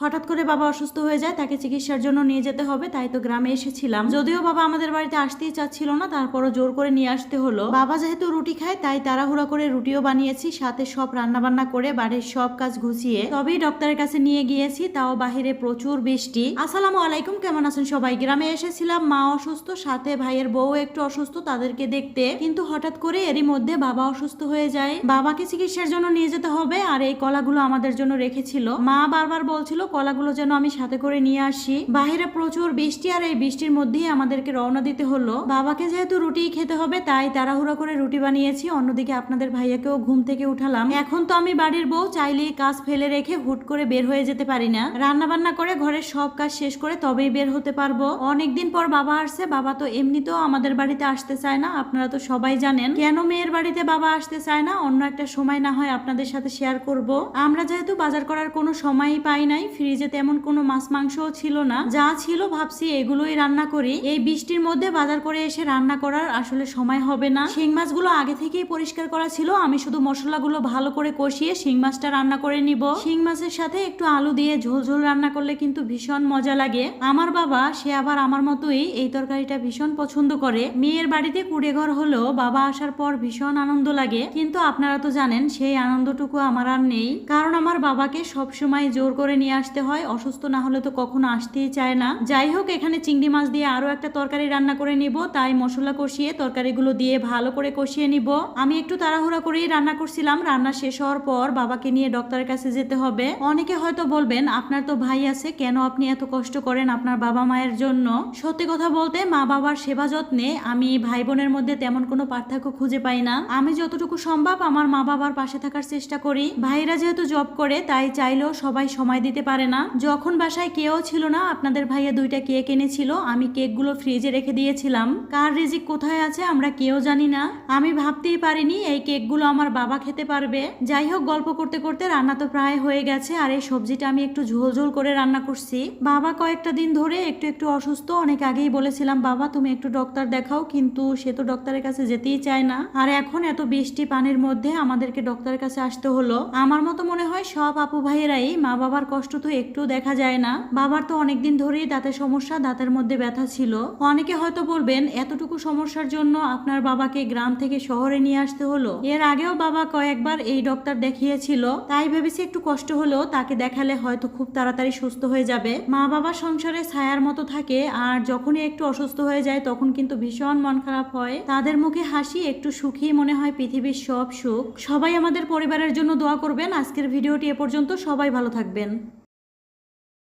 হঠাৎ করে বাবা অসুস্থ হয়ে যায়, তাকে চিকিৎসার জন্য নিয়ে যেতে হবে, তাই তো গ্রামে এসেছিলাম। যদিও বাবা আমাদের বাড়িতে আসতেই চাচ্ছিল না, তারপরও জোর করে নিয়ে আসতে হলো। বাবা যেহেতু রুটি খায়, তাই তাড়াহুড়া করে রুটিও বানিয়েছি, সাথে সব রান্না বান্না করে বাড়ির সব কাজ ঘুষিয়ে তবেই ডক্টরের কাছে নিয়ে গিয়েছি, তাও বাহিরে প্রচুর বৃষ্টি। আসসালামু আলাইকুম, কেমন আছেন সবাই? গ্রামে এসেছিলাম, মা অসুস্থ, সাথে ভাইয়ের বউ একটু অসুস্থ তাদেরকে দেখতে। কিন্তু হঠাৎ করে এরই মধ্যে বাবা অসুস্থ হয়ে যায়। বাবাকে চিকিৎসার জন্য নিয়ে যেতে হবে, আর এই কলাগুলো আমাদের জন্য রেখেছিল। মা বারবার বলছিল কলাগুলো যেন আমি সাথে করে নিয়ে আসি। বাহিরে প্রচুর বৃষ্টি আর এই বৃষ্টির মধ্যেই আমাদেরকে রওনা দিতে হলো। বাবাকে যেহেতু রুটি খেতে হবে, তাই তাড়াহুড়া করে রুটি বানিয়েছি। অন্যদিকে আপনাদের ভাইয়াকেও ঘুম থেকে উঠালাম। এখন তো আমি বাড়ির বউ, চাইলেই কাজ ফেলে রেখে হুট করে বের হয়ে যেতে পারি না। রান্না বান্না করে ঘরের সব কাজ শেষ করে তবেই বের হতে পারব। অনেকদিন পর বাবা আসছে, বাবা তো এমনিতেও আমাদের বাড়িতে আসতে চায় না, আপনারা তো সবাই জানেন। কেন মেয়ের বাড়িতে বাবা আসতে চায় না, অন্য একটা সময় না হয় আপনাদের সাথে শেয়ার করব। আমরা যেহেতু বাজার করার কোনো সময়ই পাই নাই ফ্রিজে তেমন কোনো মাছ মাংসও ছিল না। যা ছিল ভাবছি এগুলোই রান্না করি। এই বৃষ্টির মধ্যে বাজার করে এসে রান্না করার আসলে সময় হবে না। শিং মাছগুলো আগে থেকেই পরিষ্কার করা ছিল। আমি শুধু মশলাগুলো ভালো করে কষিয়ে শিং মাছটা রান্না করে নিব। শিং মাছের সাথে একটু আলু দিয়ে ঝোল ঝোল রান্না করলে কিন্তু ভীষণ মজা লাগে। আমার বাবা, সে আবার আমার মতোই এই তরকারিটা ভীষণ পছন্দ করে। মেয়ের বাড়িতে কুড়ে ঘর হলেও বাবা আসার পর ভীষণ আনন্দ লাগে। কিন্তু আপনারা তো জানেন, সেই আনন্দটুকু আমার আর নেই। কারণ আমার বাবাকে সব সময় জোর করে নিয়ে আসতে হয়, অসুস্থ না হলে তো কখনো আসতেই চায় না। যাই হোক, এখানে চিংড়ি মাছ দিয়ে আরও একটা তরকারি রান্না করে নিব, তাই মশলা কষিয়ে তরকারিগুলো দিয়ে ভালো করে কষিয়ে নিব। আমি একটু তাড়াহুড়া করেই রান্না করছিলাম, রান্না শেষ হওয়ার পর বাবাকে নিয়ে ডক্টরের কাছে যেতে হবে। অনেকে হয়তো বলবেন, আপনার তো ভাই আছে, কেন আপনি এত কষ্ট করেন আপনার বাবা মায়ের জন্য? সত্যি কথা বলতে, মা বাবার সেবা যত্নে আমি ভাই বোনের মধ্যে তেমন কোনো পার্থক্য খুঁজে পাই না। আমি যতটুকু সম্ভব আমার মা বাবার পাশে থাকার চেষ্টা করি। ভাইরা যেহেতু জব করে, তাই চাইলেও সবাই সময় দিতে পারে না। যখন বাসায় কেউ ছিল না, আপনাদের ভাইয়া দুইটা কেক এনেছিল, আমি কেকগুলো ফ্রিজে রেখে দিয়েছিলাম। কার রিজিক কোথায় আছে আমরা কেউ জানি না। আমি ভাবতেই পারিনি এই কেকগুলো আমার বাবা খেতে পারবে। যাই হোক, গল্প করতে করতে রান্না তো প্রায় হয়ে গেছে, আর এই সবজিটা আমি একটু ঝোল ঝোল করে রান্না করছি। বাবা কয়েকটা দিন ধরে একটু একটু অসুস্থ, অনেক আগেই বলেছিলাম, বাবা, তুমি একটু ডক্টর দেখাও। কিন্তু সে তো ডক্টরের কাছে যেতেই চায় না। আর এখন এত বৃষ্টি পানির মধ্যে আমাদেরকে ডক্টরের কাছে আসতে হলো। আমার মতো মনে হয় সব আপু ভাইয়েরাই মা বাবার কষ্ট তো একটু দেখা যায় না। বাবার তো অনেকদিন ধরেই দাঁতের সমস্যা, দাঁতের মধ্যে ব্যথা ছিল। অনেকে হয়তো বলবেন, এতটুকু সমস্যার জন্য আপনার বাবাকে গ্রাম থেকে শহরে নিয়ে আসতে হলো? এর আগেও বাবা কয়েকবার এই ডক্টর দেখিয়েছিল। তাই ভেবেছি একটু কষ্ট হলেও তাকে দেখালে হয়তো খুব তাড়াতাড়ি সুস্থ হয়ে যাবে। মা বাবা সংসারে ছায়ার মতো থাকে আর যখনই একটু অসুস্থ হয়ে যায় তখন কিন্তু ভীষণ মন খারাপ হয়। তাদের মুখে হাসি, একটু সুখী মনে হয় পৃথিবীর সব সুখ। সবাই আমাদের পরিবারের জন্য দোয়া করবেন। আজকের ভিডিওটি এ পর্যন্ত সবাই ভালো থাকবেন।